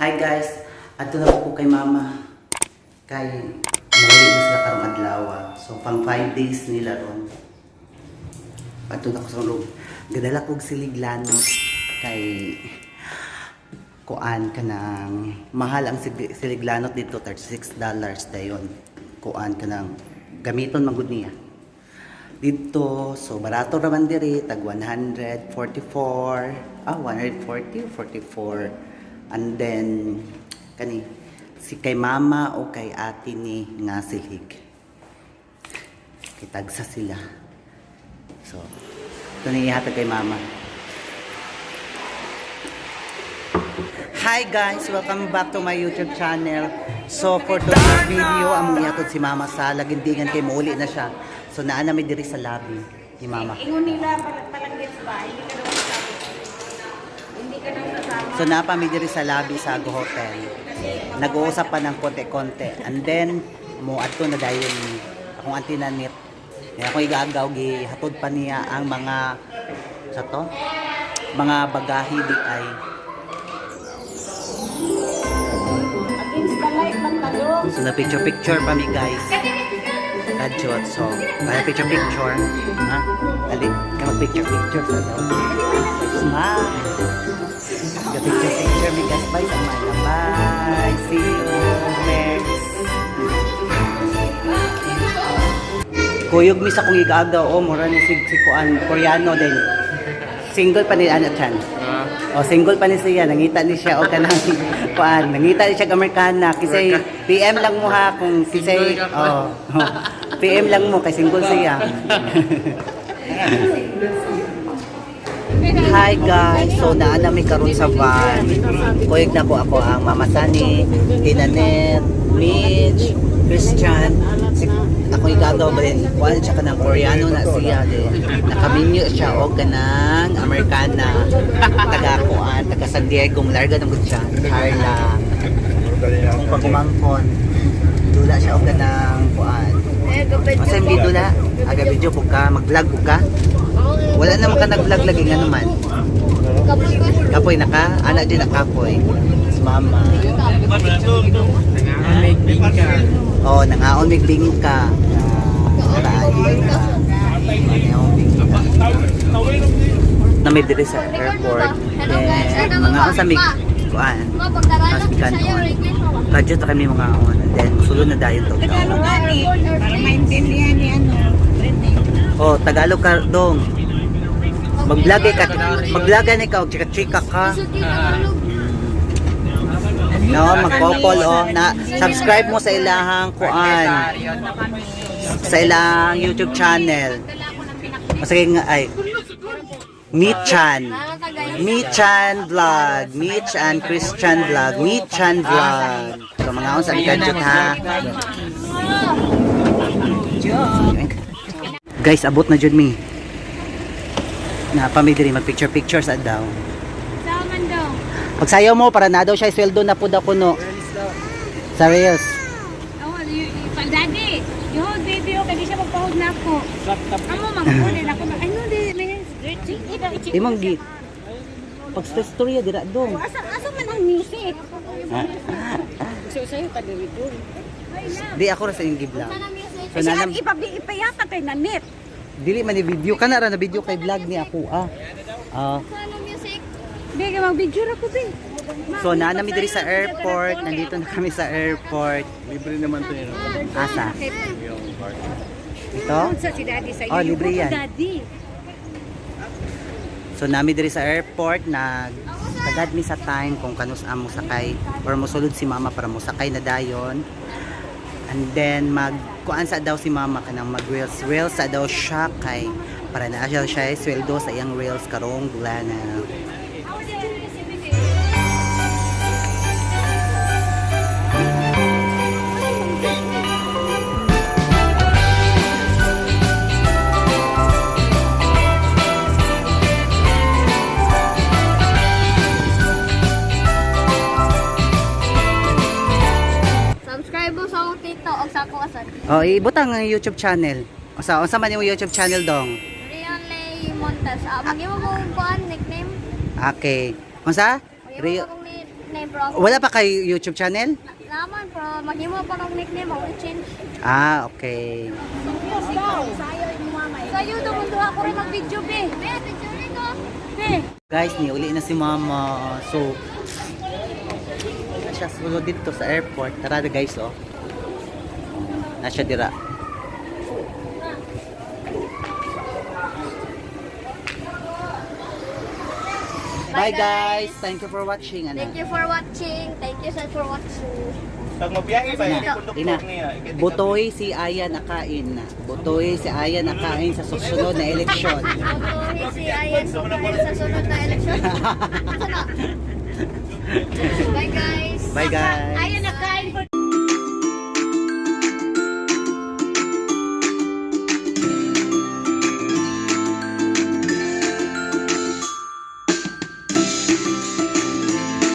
Hi guys, ato na po kay mama. Kay umuwi na sila karong adlaw. So pang 5 days nila ron. Ato na ko sa loob. Gadala kog siliglanot kay kuan ka ng mahal ang siliglanot dito 36 dollars dayon. Kuan ka ng gamiton man gud niya. Dito, so barato raman diri, tag 144, ah 140, 44. And then, kani, si kay mama o kay ate ni nga silig. Kitagsa sila. So, ito na kay mama. Hi guys! Welcome back to my YouTube channel. So for today's video, ang ihatod si mama sa lagindingan kay mauli na siya. So naa namin diri sa lobby ni mama. Ingon nila pala- palanggit ba? Hindi ka daw kasama. Hindi ka daw kasama. So napa mi diri sa lobby sa Go Hotel. Nag-uusap pa ng konti-konti. And then mo adto na dayon akong auntie na nit. Kaya ako igagaw gi hatod pa niya ang mga sa to mga bagahe di ay so na picture picture pa mi guys Kadjot, so kaya picture picture. Ha? Ali ka mag picture picture sa daw smile. Ka picture picture mi guys bye Amaya bye see you next Kuyog mi sa kong igagaw, oh, mura ni si, si Kuan, Koreano din. Single pa ni Ana Chan. Oh, single pa ni siya, nangita ni siya o kanang Kuan, nangita ni siya Amerikana. Kasi PM lang mo ha kung oh, oh, PM lang mo kay single siya. Hi guys, so naa mi karon sa van. Kuyog na ko ako ang Mama Sani, Tinanet, Mitch, Christian. Si, ako igagaw ba rin, kuhan siya ka ng Koreano na siya. Di. Nakaminyo siya o ka ng Amerikana. Taga kuan, taga San Diego, larga ng siya. Carla. Kung pagumangkon, dula siya o ka ng kuan. Masa hindi dula, aga video po ka, mag-vlog po ka. Wala naman ka nag-vlog lagi nga naman. Kapoy na ka? Anak din na kapoy. Si mama. May bingka. Oo, nangaon. Karaan bingka. Nangaon bingka. Na may diri sa airport. Then, mga sa mig... Kuan. Mas bikanon. Kadyo to kami mga on. And then, sulod na dayon to. Tagalog gani. Para maintindihan ni ano. Oh, Tagalog ka dong. Mag-vlog eh ka. Mag-vlog ka ikaw. Chika-chika ka. No, mag-couple oh. Na, subscribe mo sa ilahang kuan. Sa ilahang YouTube channel. Masagay nga ay. Michan. Michan Vlog. Mitch and Christian Vlog. Michan Vlog. So mga on sa likadjot ha. Guys, abot na jud mi. Na pamidiri mag picture picture sa daw. Pagsayaw mo para na daw siya sweldo na pud ako no. Sa Reels. Oh, daddy. Yo, baby, okay, di siya magpahod na ako. Amo, magpunin ako. Ay, no, di, Imong gi pag sa storya dira dong. Asa, asa man ang music? So, sa'yo, taga-record. Di ako ra sa inyong gibla. So nanam ipabi, ipayata kay nanit. dili man ni video kana ra na video kay vlog ni ako ah. Ah, Bega, mag-video ako, be. so naanami diri sa airport, nandito na kami sa airport. Libre naman to yun. Asa? Yung park. Ito? Sa si daddy sa'yo. Oh, libre yan. Daddy. So nami diri sa airport nag tagad mi sa time kung kanus amo sakay or mosulod si mama para mo sakay na dayon. And then mag kuan sa daw si mama kanang mag reels reels sa daw siya kay para na siya siya sweldo sa iyang reels karong bulana. Oh, ibutang ang YouTube channel. O sa unsa man yung YouTube channel dong? Rion Lay Montes. Ah, mag mo kong kuan nickname. Okay. Unsa? Rio mo kong ni- nickname bro. Wala pa kay YouTube channel? Naman bro, maghimo pa ng nickname mo, change. Ah, okay. Sa YouTube mundo ako rin mag-video be. Be, picture nito. Be, Guys, niuli na si mama. So, siya sulod dito sa airport. Tara guys, oh. Na siya dira. Bye guys! Thank you for watching. Ano? Thank you for watching. Thank you sir for watching. Pag mabiyahe ba, hindi niya. Butoy si Aya nakain na. Butoy si Aya nakain sa susunod na eleksyon. Tutuloy si Ayan Bukayo sa sunod na eleksyon. Sana. Bye guys. Bye guys! ayan na